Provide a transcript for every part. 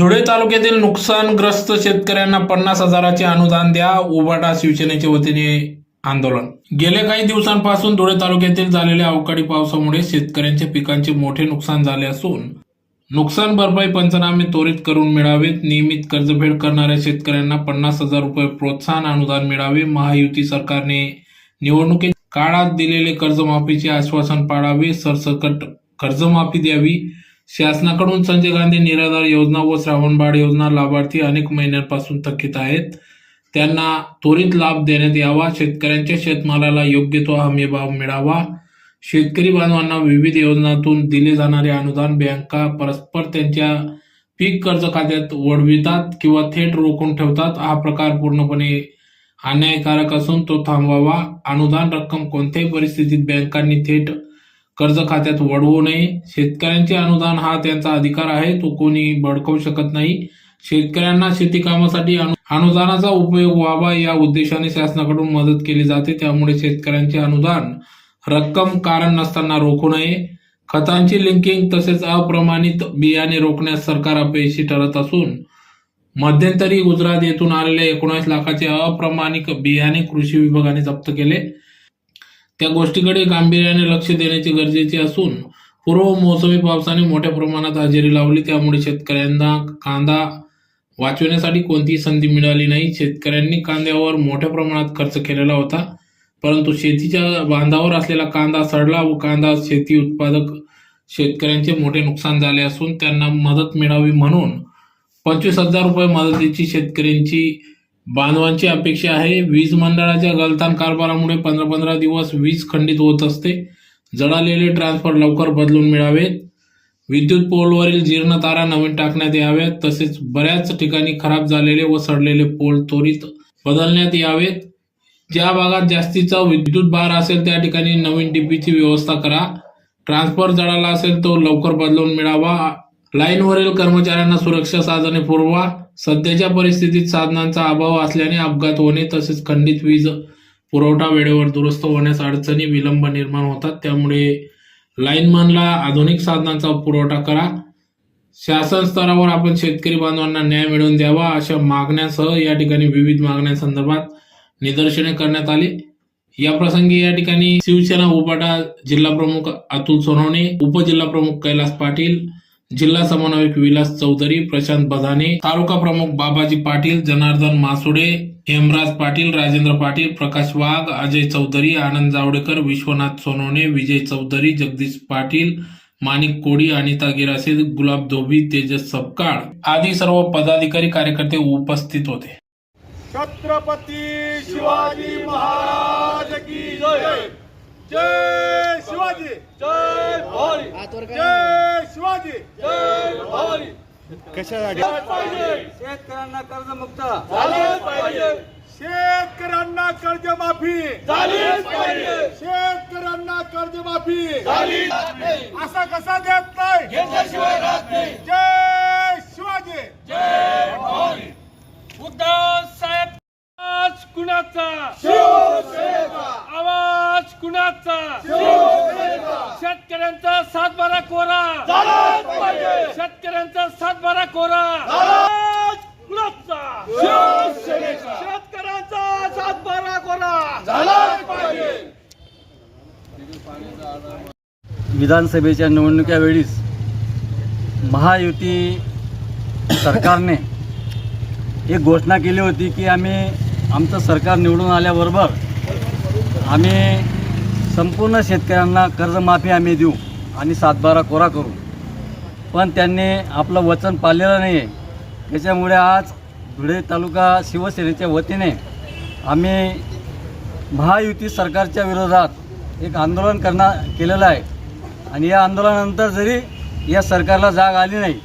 धुळे तालुक्यातील नुकसानग्रस्त शेतकऱ्यांना पन्नास हजाराचे अनुदान द्या उबाटा शिवसेनेच्या वतीने आंदोलन. गेल्या काही दिवसांपासून धुळे तालुक्यातील झालेल्या अवकाळी पावसामुळे शेतकऱ्यांच्या पिकांचे मोठे नुकसान झाले असून नुकसान भरपाई पंचनामे त्वरित करून मिळावेत. नियमित कर्जफेड करणाऱ्या शेतकऱ्यांना पन्नास हजार रुपये प्रोत्साहन अनुदान मिळावे. महायुती सरकारने निवडणुकीत काळात दिलेले कर्जमाफीचे आश्वासन पाळावे. सरसकट कर्जमाफी द्यावी. शासनाकडून संजय गांधी निराधार योजना व श्रावणबाळ योजना लाभार्थी अनेक महिन्यांपासून थकीत आहेत. त्यांना त्वरित लाभ देण्यात यावा. शेतकऱ्यांच्या शेतमालाला योग्य तो हमीभाव मिळावा. शेतकरी बांधवांना विविध योजनांतून दिले जाणारे अनुदान बँका परस्पर त्यांच्या पीक कर्ज खात्यात वळवितात किंवा थेट रोखून ठेवतात. हा प्रकार पूर्णपणे अन्यायकारक असून तो थांबवावा. अनुदान रक्कम कोणत्याही परिस्थितीत बँकांनी थेट कर्ज खात्यात वळवू नये. शेतकऱ्यांचे अनुदान हा त्यांचा अधिकार आहे. तो कोणी बडकवू शकत नाही. शेतकऱ्यांना शेती कामासाठी अनुदानाचा उपयोग व्हावा या उद्देशाने शासनाकडून मदत केली जाते. त्यामुळे शेतकऱ्यांचे अनुदान रक्कम कारण नसताना रोखू नये. खतांची लिंकिंग तसेच अप्रमाणित बियाणे रोखण्यास सरकार अपयशी ठरत असून मध्यंतरी गुजरात येथून आलेले एकोणीस लाखाचे अप्रमाणित बियाणे कृषी विभागाने जप्त केले. त्या गोष्टीकडे गांभीर्याने लक्ष देण्याचे गरजेचे असून पूर्व मोसमी पावसाने मोठ्या प्रमाणात हजेरी लावली. त्यामुळे शेतकऱ्यांना कांदा वाचवण्यासाठी कोणतीही संधी मिळाली नाही. शेतकऱ्यांनी कांद्यावर मोठ्या प्रमाणात खर्च केलेला होता. परंतु शेतीच्या बांधावर असलेला कांदा सडला व कांदा शेती उत्पादक शेतकऱ्यांचे मोठे नुकसान झाले असून त्यांना मदत मिळावी म्हणून पंचवीस हजार रुपये मदतीची शेतकऱ्यांची बांधवांची अपेक्षा आहे. वीज मंडळाच्या गलतान कारभारामुळे पंधरा पंधरा दिवस वीज खंडित होत असते. जळालेले ट्रान्सफर लवकर बदलून मिळावेत. विद्युत पोलवरील जीर्ण तारा नवीन टाकण्यात याव्यात. तसेच बऱ्याच ठिकाणी खराब झालेले व सडलेले पोल त्वरित बदलण्यात यावेत. ज्या भागात जास्तीचा विद्युत भार असेल त्या ठिकाणी नवीन डीपीची व्यवस्था करा. ट्रान्सफर जळाला असेल तो लवकर बदलून मिळावा. लाईनवरील कर्मचाऱ्यांना सुरक्षा साधने पुरवा. सध्याच्या परिस्थितीत साधनांचा अभाव असल्याने अपघात होणे तसेच खंडित वीज पुरवठा वेळेवर दुरुस्त होण्यास अडचणी विलंब निर्माण होतात. त्यामुळे लाईनमनला आधुनिक साधनांचा पुरवठा करा. शासन स्तरावर आपण शेतकरी बांधवांना न्याय मिळवून द्यावा अशा मागण्यासह या ठिकाणी विविध मागण्यांसंदर्भात निदर्शने करण्यात आली. या प्रसंगी या ठिकाणी शिवसेना उपाटा जिल्हा प्रमुख अतुल सोनवणे उपजिल्हा प्रमुख कैलास पाटील जिल्हा समन्वयक विलास चौधरी प्रशांत बधाने तालुका प्रमुख बाबाजी पाटील जनार्दन मासुडे हेमराज पाटील राजेंद्र पाटील प्रकाश वाघ अजय चौधरी आनंद जावडेकर विश्वनाथ सोनवणे विजय चौधरी जगदीश पाटील माणिक कोडी अनिता गिरासे गुलाब धोबी तेजस सपकाळ आदी सर्व पदाधिकारी कार्यकर्ते उपस्थित होते. छत्रपती शिवाजी महाराज की जय. जय शिवाजी. जय भवानी जय शिवाजी. जय भवानी. कशासाठी? शेतकऱ्यांना कर्जमुक्त. झालेच पाहिजे. शेतकऱ्यांना कर्जमाफी. झालीच पाहिजे. शेतकऱ्यांना कर्जमाफी. झाली असा कसा देत नाही? घेतल्याशिवाय राहत नाही. जय शिवाजी. जय भवानी. उद्धव साहेब आवाज कुणाचा? आवाज कुणाचा? सातबारा कोरा. शेतकऱ्यांचा सातबारा कोरा. शेतकऱ्यांचा सातबारा कोरा. विधानसभेच्या निवडणुका वेळीस महायुती सरकारने एक घोषणा केली होती की आम्ही आमचं सरकार निवडून आल्याबरोबर आम्ही संपूर्ण शेतकऱ्यांना कर्जमाफी आम्ही देऊ. आणि सातबारा कोरा करू. पण त्यांनी आपलं वचन पाळलेलं नाही आहे त्याच्यामुळे आज धुळे तालुका शिवसेनेच्या वतीने आम्ही महायुती सरकारच्या विरोधात एक आंदोलन करणार केलेलं आहे. आणि या आंदोलनानंतर जरी या सरकारला जाग आली नाही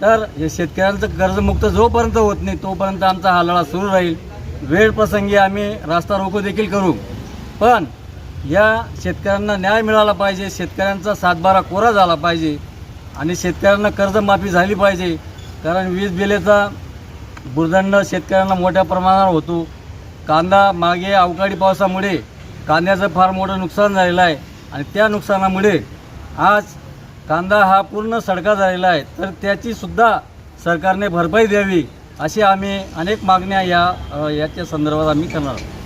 तर हे शेतकऱ्यांचं कर्जमुक्त जोपर्यंत होत नाही तोपर्यंत आमचा हा लढा सुरू राहील. वेळ प्रसंगी आम्ही रास्ता रोको देखील करू. पण या शेतकऱ्यांना न्याय मिळाला पाहिजे शेतकऱ्यांचा सातबारा कोरा झाला पाहिजे आणि शेतकऱ्यांना कर्जमाफी झाली पाहिजे. कारण वीज बिलेचा भुर्दंड शेतकऱ्यांना मोठ्या प्रमाणावर होतो. कांदा मागे अवकाळी पावसामुळे कांद्याचं फार मोठं नुकसान झालेलं आहे आणि त्या नुकसानामुळे आज कांदा हा पूर्ण सडका झालेला आहे. तर त्याचीसुद्धा सरकारने भरपाई द्यावी अशी आम्ही अनेक मागण्या या याच्या संदर्भात आम्ही करणार आहोत.